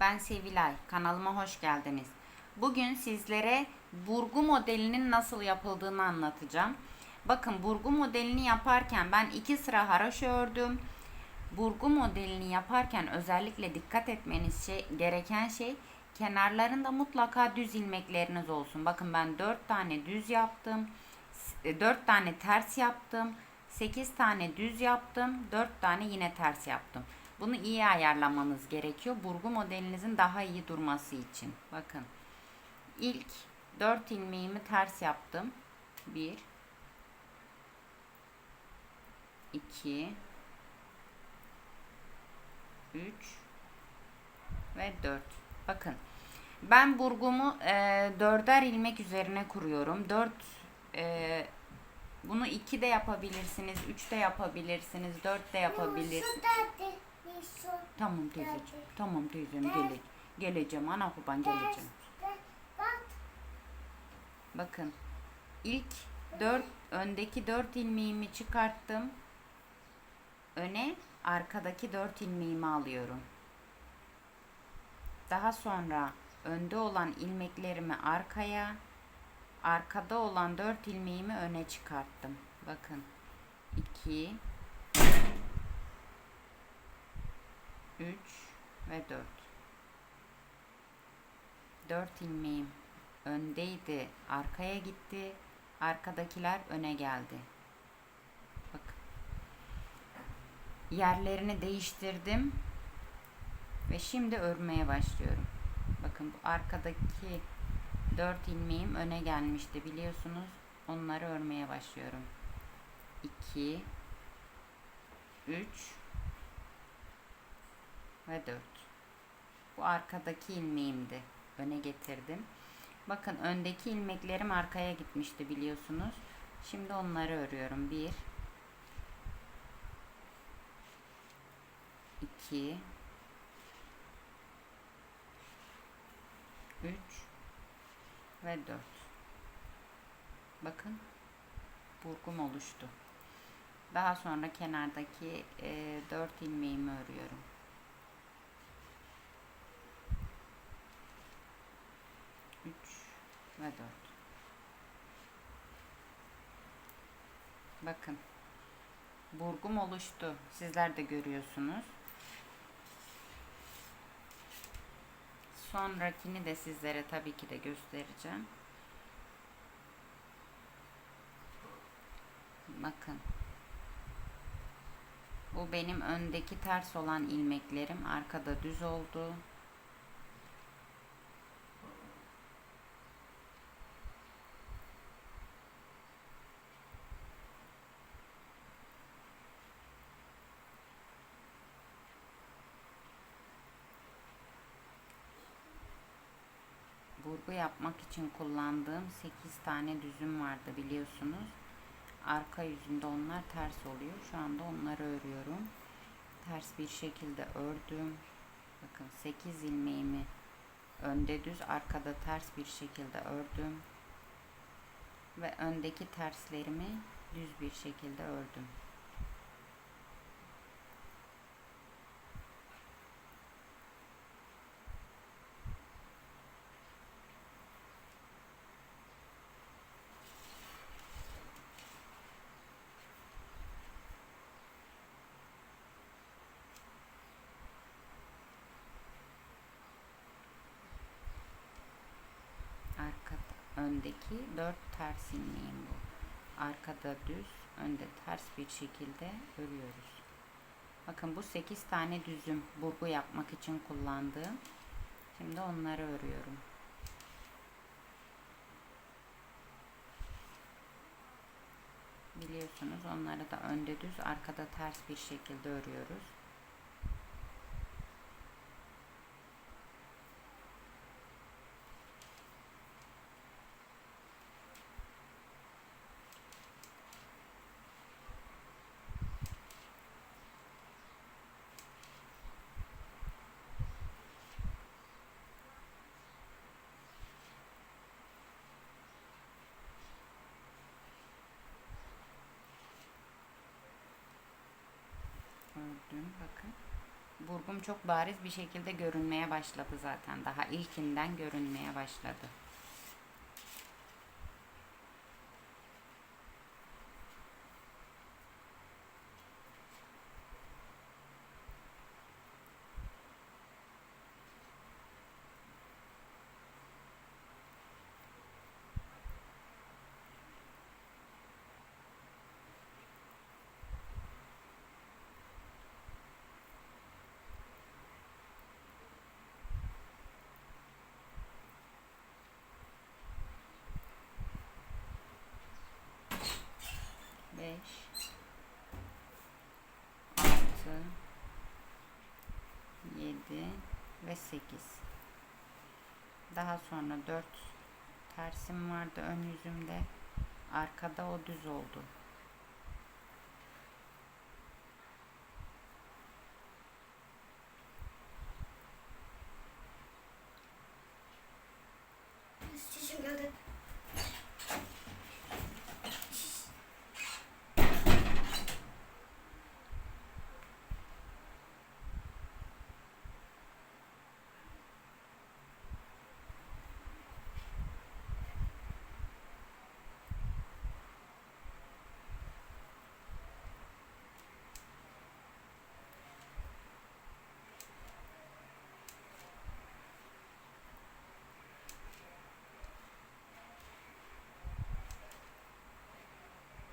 Ben Sevilay. Kanalıma hoş geldiniz. Bugün sizlere burgu modelinin nasıl yapıldığını anlatacağım. Bakın burgu modelini yaparken ben iki sıra haroşa ördüm. Burgu modelini yaparken özellikle dikkat etmeniz şey, gereken şey kenarlarında mutlaka düz ilmekleriniz olsun. Bakın ben 4 tane düz yaptım. 4 tane ters yaptım. 8 tane düz yaptım. 4 tane yine ters yaptım. Bunu iyi ayarlamanız gerekiyor. Burgu modelinizin daha iyi durması için. Bakın. İlk 4 ilmeğimi ters yaptım. 1 2 3 ve 4. Bakın. Ben burgumu e, dörder ilmek üzerine kuruyorum. 4 e, bunu 2 de yapabilirsiniz, 3 de yapabilirsiniz, 4 de yapabilirsiniz. Tamam teyzeciğim. Tamam teyzem gele geleceğim. Ana kurban geleceğim. Bakın. ilk 4 öndeki 4 ilmeğimi çıkarttım. Öne arkadaki 4 ilmeğimi alıyorum. Daha sonra önde olan ilmeklerimi arkaya, arkada olan 4 ilmeğimi öne çıkarttım. Bakın. 2 3 ve 4. 4 ilmeğim öndeydi, arkaya gitti. Arkadakiler öne geldi. Bak. Yerlerini değiştirdim. Ve şimdi örmeye başlıyorum. Bakın bu arkadaki 4 ilmeğim öne gelmişti biliyorsunuz. Onları örmeye başlıyorum. 2 3 ve 4. Bu arkadaki ilmeğimdi. Öne getirdim. Bakın öndeki ilmeklerim arkaya gitmişti biliyorsunuz. Şimdi onları örüyorum. 1 2 3 ve 4. Bakın burgum oluştu. Daha sonra kenardaki e, 4 ilmeğimi örüyorum. Üç ve dört. Bakın. Burgum oluştu. Sizler de görüyorsunuz. Sonrakini de sizlere tabii ki de göstereceğim. Bakın. Bu benim öndeki ters olan ilmeklerim. Arkada düz oldu. Burgu yapmak için kullandığım 8 tane düzüm vardı biliyorsunuz. Arka yüzünde onlar ters oluyor. Şu anda onları örüyorum. Ters bir şekilde ördüm. Bakın 8 ilmeğimi önde düz arkada ters bir şekilde ördüm. Ve öndeki terslerimi düz bir şekilde ördüm. arkada öndeki dört ters ilmeğim bu. Arkada düz, önde ters bir şekilde örüyoruz. Bakın bu 8 tane düzüm burgu yapmak için kullandığım. Şimdi onları örüyorum. Biliyorsunuz onları da önde düz, arkada ters bir şekilde örüyoruz. ördüm burgum çok bariz bir şekilde görünmeye başladı zaten. Daha ilkinden görünmeye başladı. Beş, altı, yedi ve sekiz. Daha sonra dört tersim vardı ön yüzümde. Arkada o düz oldu. Çişim geldi.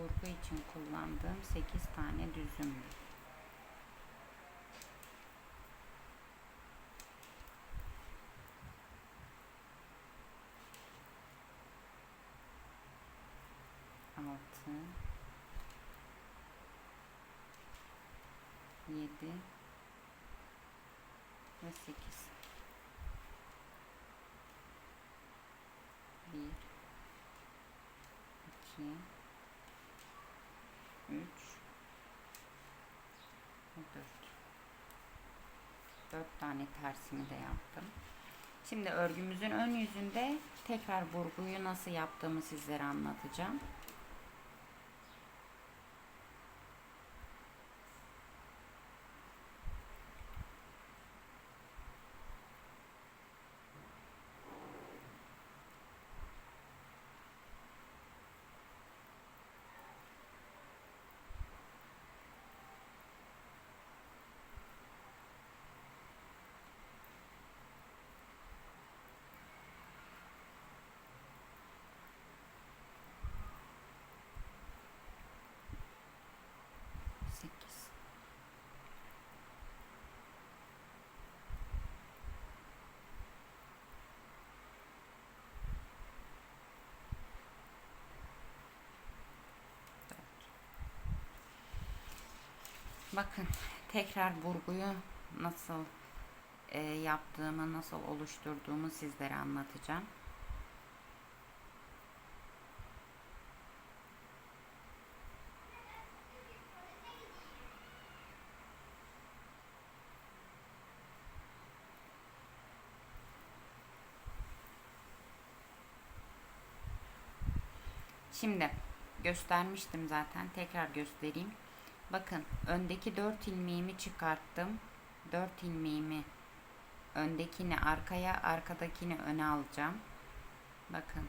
Burgu için kullandığım 8 tane düzüm. Altı, yedi ve sekiz. Bir, iki, 3 4 4 tane tersimi de yaptım. Şimdi örgümüzün ön yüzünde tekrar burguyu nasıl yaptığımı sizlere anlatacağım. Sekiz. Dört. Bakın tekrar burguyu nasıl e, yaptığımı, nasıl oluşturduğumu sizlere anlatacağım. Şimdi göstermiştim zaten. Tekrar göstereyim. Bakın öndeki 4 ilmeğimi çıkarttım. 4 ilmeğimi öndekini arkaya, arkadakini öne alacağım. Bakın.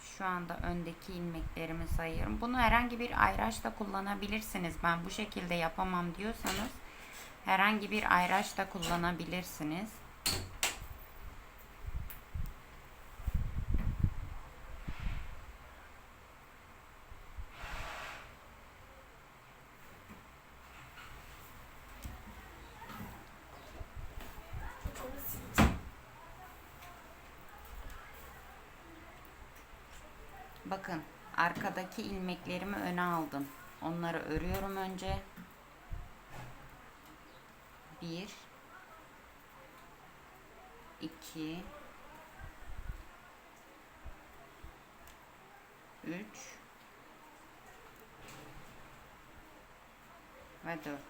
Şu anda öndeki ilmeklerimi sayıyorum. Bunu herhangi bir ayraçla kullanabilirsiniz. Ben bu şekilde yapamam diyorsanız herhangi bir ayraçla kullanabilirsiniz. Bakın arkadaki ilmeklerimi öne aldım. Onları örüyorum önce. Bir, iki, üç ve dört.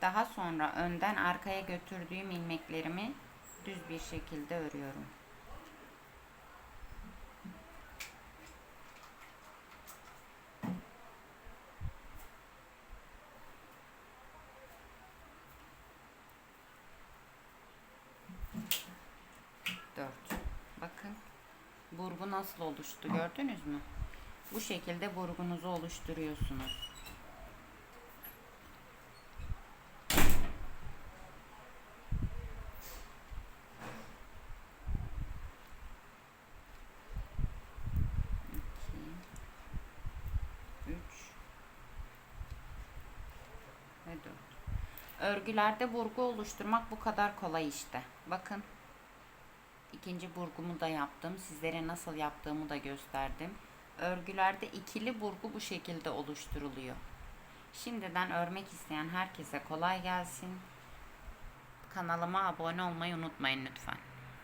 Daha sonra önden arkaya götürdüğüm ilmeklerimi düz bir şekilde örüyorum. burgu nasıl oluştu gördünüz mü? Bu şekilde burgunuzu oluşturuyorsunuz. İki, üç ve dört. Örgülerde burgu oluşturmak bu kadar kolay işte. Bakın. İkinci burgumu da yaptım. Sizlere nasıl yaptığımı da gösterdim. Örgülerde ikili burgu bu şekilde oluşturuluyor. Şimdiden örmek isteyen herkese kolay gelsin. Kanalıma abone olmayı unutmayın lütfen.